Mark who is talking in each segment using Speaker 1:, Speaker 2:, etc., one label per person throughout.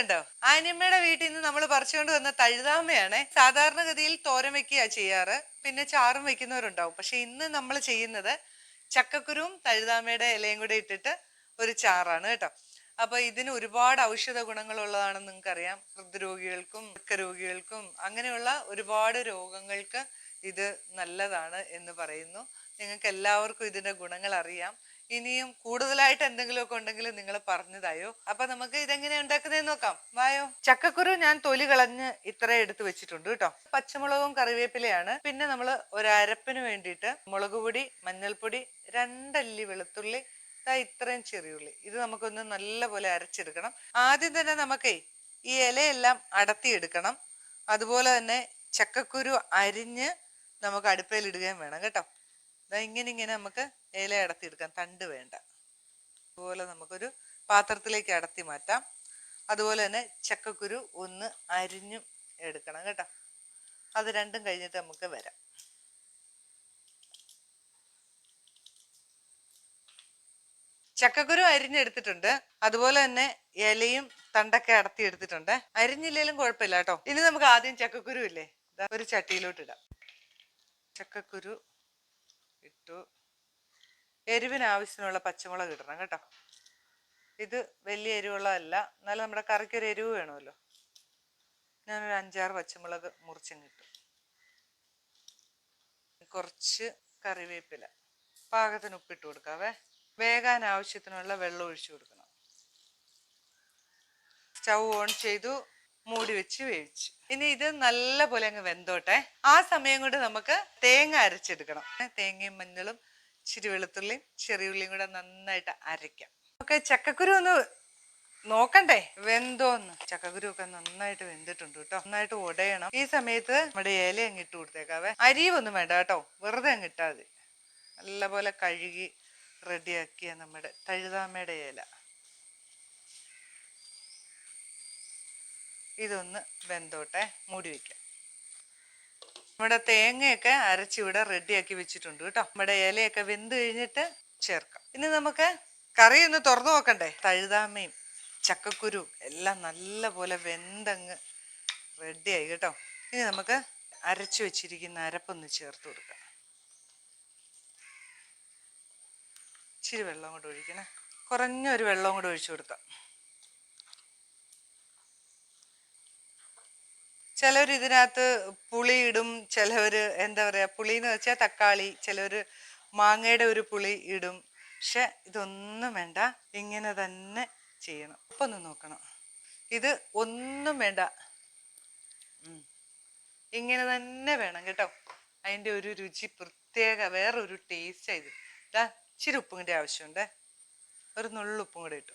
Speaker 1: ഇതുണ്ടോ ആനിയമ്മയുടെ വീട്ടിൽ നിന്ന് നമ്മൾ പറിച്ചുകൊണ്ട് വന്ന തഴുതാമയാണ് സാധാരണഗതിയിൽ തോരൻ വെക്കുക ചെയ്യാറ്. പിന്നെ ചാറും വെക്കുന്നവരുണ്ടാവും. പക്ഷെ ഇന്ന് നമ്മൾ ചെയ്യുന്നത് ചക്കക്കുരുവും തഴുതാമയുടെ ഇലയും കൂടെ ഇട്ടിട്ട് ഒരു ചാറാണ് കേട്ടോ. അപ്പൊ ഇതിന് ഒരുപാട് ഔഷധ ഗുണങ്ങളുള്ളതാണെന്ന് നിങ്ങൾക്കറിയാം. ഹൃദ്രോഗികൾക്കും വൃക്കരോഗികൾക്കും അങ്ങനെയുള്ള ഒരുപാട് രോഗങ്ങൾക്ക് ഇത് നല്ലതാണ് എന്ന് പറയുന്നു. നിങ്ങൾക്ക് എല്ലാവർക്കും ഇതിന്റെ ഗുണങ്ങൾ അറിയാം. ഇനിയും കൂടുതലായിട്ട് എന്തെങ്കിലുമൊക്കെ ഉണ്ടെങ്കിൽ നിങ്ങൾ പറഞ്ഞതായോ അപ്പൊ നമുക്ക് ഇതെങ്ങനെ ഉണ്ടാക്കുന്നതെന്ന് നോക്കാം. വായോ. ചക്കക്കുരു ഞാൻ തൊലി കളഞ്ഞ് ഇത്ര എടുത്ത് വെച്ചിട്ടുണ്ട് കേട്ടോ. പച്ചമുളകും കറിവേപ്പിലയാണ്. പിന്നെ നമ്മൾ ഒരരപ്പിന് വേണ്ടിയിട്ട് മുളക് പൊടി മഞ്ഞൾപ്പൊടി രണ്ടല്ലി വെളുത്തുള്ളി ഇതാ ഇത്രയും ചെറിയുള്ളി. ഇത് നമുക്കൊന്ന് നല്ലപോലെ അരച്ചെടുക്കണം. ആദ്യം തന്നെ നമുക്കേ ഈ ഇലയെല്ലാം അടത്തിയെടുക്കണം. അതുപോലെ തന്നെ ചക്കക്കുരു അരിഞ്ഞ് നമുക്ക് അടുപ്പയിൽ ഇടുകയും വേണം കേട്ടോ. ദാ ഇങ്ങനെ ഇങ്ങനെ നമുക്ക് ഇല അടത്തിയെടുക്കാം തണ്ട് വേണ്ട. അതുപോലെ നമുക്കൊരു പാത്രത്തിലേക്ക് അടത്തി മാറ്റാം. അതുപോലെ തന്നെ ചക്കക്കുരു ഒന്ന് അരിഞ്ഞും എടുക്കണം കേട്ടോ. അത് രണ്ടും കഴിഞ്ഞിട്ട് നമുക്ക് വരാം. ചക്കക്കുരു അരിഞ്ഞെടുത്തിട്ടുണ്ട്. അതുപോലെ തന്നെ ഇലയും തണ്ടൊക്കെ അടത്തി എടുത്തിട്ടുണ്ട് അരിഞ്ഞില്ലേലും കുഴപ്പമില്ല കേട്ടോ. ഇനി നമുക്ക് ആദ്യം ചക്കക്കുരു ഇല്ലേ? ഒരു ചട്ടിയിലോട്ട് ഇടാം. ചക്കക്കുരു ഇട്ടു. എരിവിന് ആവശ്യത്തിനുള്ള പച്ചമുളക് ഇടണം കേട്ടോ. ഇത് വലിയ എരിവുള്ളതല്ല എന്നാലും നമ്മുടെ കറിക്കൊരു എരിവ് വേണമല്ലോ. ഞാനൊരു അഞ്ചാറ് പച്ചമുളക് മുറിച്ചും കിട്ടും കുറച്ച് കറിവേപ്പില. പാകത്തിന് ഉപ്പിട്ട് കൊടുക്കാവേ. വേകാൻ ആവശ്യത്തിനുള്ള വെള്ളം ഒഴിച്ചു കൊടുക്കണം. സ്റ്റൗ ഓൺ ചെയ്തു മൂടി വെച്ച് വേവിച്ചു. ഇനി ഇത് നല്ല പോലെ അങ്ങ് വെന്തോട്ടെ. ആ സമയം കൊണ്ട് നമുക്ക് തേങ്ങ അരച്ചെടുക്കണം. തേങ്ങയും മഞ്ഞളും ഇച്ചിരി വെളുത്തുള്ളിയും ചെറിയുള്ളിയും കൂടെ നന്നായിട്ട് അരയ്ക്കാം. ഓക്കെ ചക്കക്കുരു ഒന്ന് നോക്കണ്ടേ? വെന്തോന്ന്. ചക്കക്കുരു ഒക്കെ നന്നായിട്ട് വെന്തിട്ടുണ്ട് കേട്ടോ. നന്നായിട്ട് ഉടയണം ഈ സമയത്ത് നമ്മുടെ ഇല അങ്ങ് ഇട്ട് കൊടുത്തേക്കാവേ. അരിയൊന്നും വേണ്ട കേട്ടോ. വെറുതെ അങ്ങ് ഇട്ടാൽ മതി. നല്ലപോലെ കഴുകി റെഡിയാക്കിയ നമ്മുടെ തഴുതാമയുടെ ഇല. ഇതൊന്ന് വെന്തോട്ടെ. മൂടി വെക്കാം. നമ്മുടെ തേങ്ങയൊക്കെ അരച്ചിവിടെ റെഡിയാക്കി വെച്ചിട്ടുണ്ട് കേട്ടോ. നമ്മുടെ ഇലയൊക്കെ വെന്ത് കഴിഞ്ഞിട്ട് ചേർക്കാം. ഇനി നമുക്ക് കറി ഒന്ന് തുറന്നു നോക്കണ്ടേ? തഴുതാമയും ചക്കക്കുരു എല്ലാം നല്ല പോലെ വെന്തങ്ങ് റെഡിയായി കേട്ടോ. ഇനി നമുക്ക് അരച്ചു വെച്ചിരിക്കുന്ന അരപ്പൊന്ന് ചേർത്ത് കൊടുക്കാം. ഇച്ചിരി വെള്ളം കൂടെ ഒഴിക്കണേ. കുറഞ്ഞൊരു വെള്ളം കൂടെ ഒഴിച്ചു കൊടുക്കാം. ചിലവർ ഇതിനകത്ത് പുളി ഇടും ചിലവർ എന്താ പറയുക പുളി എന്ന് വെച്ചാൽ തക്കാളി ചിലവർ മാങ്ങയുടെ ഒരു പുളി ഇടും. പക്ഷെ ഇതൊന്നും വേണ്ട ഇങ്ങനെ തന്നെ ചെയ്യണം. ഇപ്പം ഒന്ന് നോക്കണം. ഇത് ഒന്നും വേണ്ട. ഇങ്ങനെ തന്നെ വേണം കേട്ടോ. അതിന്റെ ഒരു രുചി പ്രത്യേക വേറൊരു ടേസ്റ്റ് ഇത്. ഇതാ ഇച്ചിരി ഉപ്പും കൂടി ആവശ്യമുണ്ട്. ഒരു നുള്ളുപ്പും കൂടി ഇട്ടു.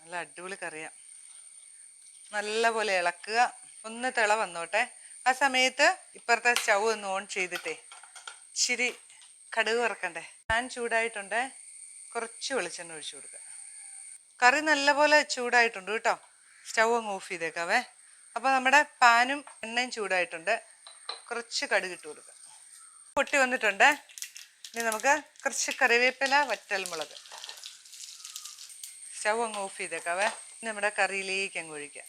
Speaker 1: നല്ല അടിപൊളി കറിയാ. നല്ലപോലെ ഇളക്കുക. ഒന്ന് തിള വന്നോട്ടെ. ആ സമയത്ത് ഇപ്പുറത്തെ സ്റ്റൗ ഒന്ന് ഓൺ ചെയ്തിട്ടേ ഇച്ചിരി കടുക് വറക്കണ്ടേ? പാൻ ചൂടായിട്ടുണ്ട്. കുറച്ച് വെളിച്ചെണ്ണ ഒഴിച്ചു കൊടുക്കുക കറി നല്ലപോലെ ചൂടായിട്ടുണ്ട് കേട്ടോ. സ്റ്റൗ അങ്ങ് ഓഫ് ചെയ്തേക്കാവേ. അപ്പോൾ നമ്മുടെ പാനും എണ്ണയും ചൂടായിട്ടുണ്ട്. കുറച്ച് കടുക് ഇട്ട് കൊടുക്കുക പൊട്ടി വന്നിട്ടുണ്ട്. ഇനി നമുക്ക് കുറച്ച് കറിവേപ്പില വറ്റൽ മുളക് സ്റ്റൗ അങ്ങ് ഓഫ് ചെയ്തേക്കാവേ. നമ്മുടെ കറിയിലേക്ക് അങ്ങ് ഒഴിക്കാം.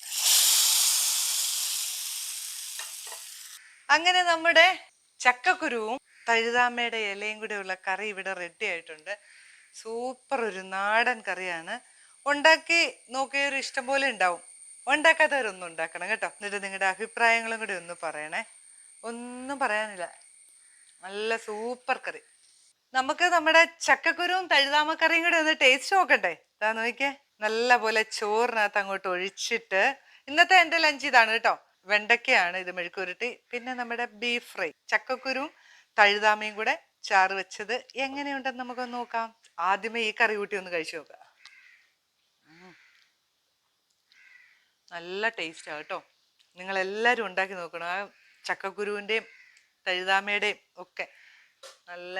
Speaker 1: അങ്ങനെ നമ്മുടെ ചക്കക്കുരുവും തഴുതാമയുടെ ഇലയും കൂടെ ഉള്ള കറി ഇവിടെ റെഡി ആയിട്ടുണ്ട്. സൂപ്പർ ഒരു നാടൻ കറിയാണ്. ഉണ്ടാക്കി നോക്കിയൊരു ഇഷ്ടം പോലെ ഉണ്ടാവും. ഉണ്ടാക്കാത്തവരൊന്നും ഉണ്ടാക്കണം കേട്ടോ. എന്നിട്ട് നിങ്ങളുടെ അഭിപ്രായങ്ങളും കൂടി ഒന്ന് പറയണേ. ഒന്നും പറയാനില്ല. നല്ല സൂപ്പർ കറി. നമുക്ക് നമ്മുടെ ചക്കക്കുരുവും തഴുതാമ കറിയും കൂടെ ഒന്ന് ടേസ്റ്റ് നോക്കട്ടെ ഇതാ നോക്കിയേ. നല്ല പോലെ ചോറിനകത്ത് അങ്ങോട്ട് ഒഴിച്ചിട്ട് ഇന്നത്തെ എന്റെ ലഞ്ച് ഇതാണ് കേട്ടോ. വെണ്ടയ്ക്കയാണ് ഇത് മെഴുക്കുരുട്ടി പിന്നെ നമ്മുടെ ബീഫ് ഫ്രൈ ചക്കക്കുരുവും തഴുതാമയും കൂടെ ചാറ് വെച്ചത് എങ്ങനെയുണ്ടെന്ന് നമുക്കൊന്ന് നോക്കാം. ആദ്യമേ ഈ കറി കൂട്ടി ഒന്ന് കഴിച്ചു നോക്കാം. നല്ല ടേസ്റ്റാണ് കേട്ടോ. നിങ്ങൾ എല്ലാവരും ഉണ്ടാക്കി നോക്കണം. ആ ചക്കക്കുരുവിന്റെയും തഴുതാമയുടെയും ഒക്കെ നല്ല.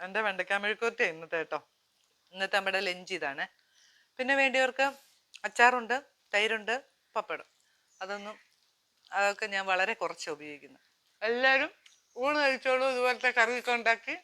Speaker 1: എന്റെ വെണ്ടയ്ക്ക മെഴുക്കുവരട്ടി ഇന്നത്തെ കേട്ടോ. ഇന്നത്തെ നമ്മുടെ ലഞ്ച് ഇതാണ്. പിന്നെ വേണ്ടിയവർക്ക് അച്ചാറുണ്ട് തൈരുണ്ട് പപ്പടം. അതൊന്നും അതൊക്കെ ഞാൻ വളരെ കുറച്ച് ഉപയോഗിക്കുന്നു. എല്ലാവരും ഊണ് കഴിച്ചോളൂ ഇതുപോലത്തെ കറിയൊക്കെ ഉണ്ടാക്കി.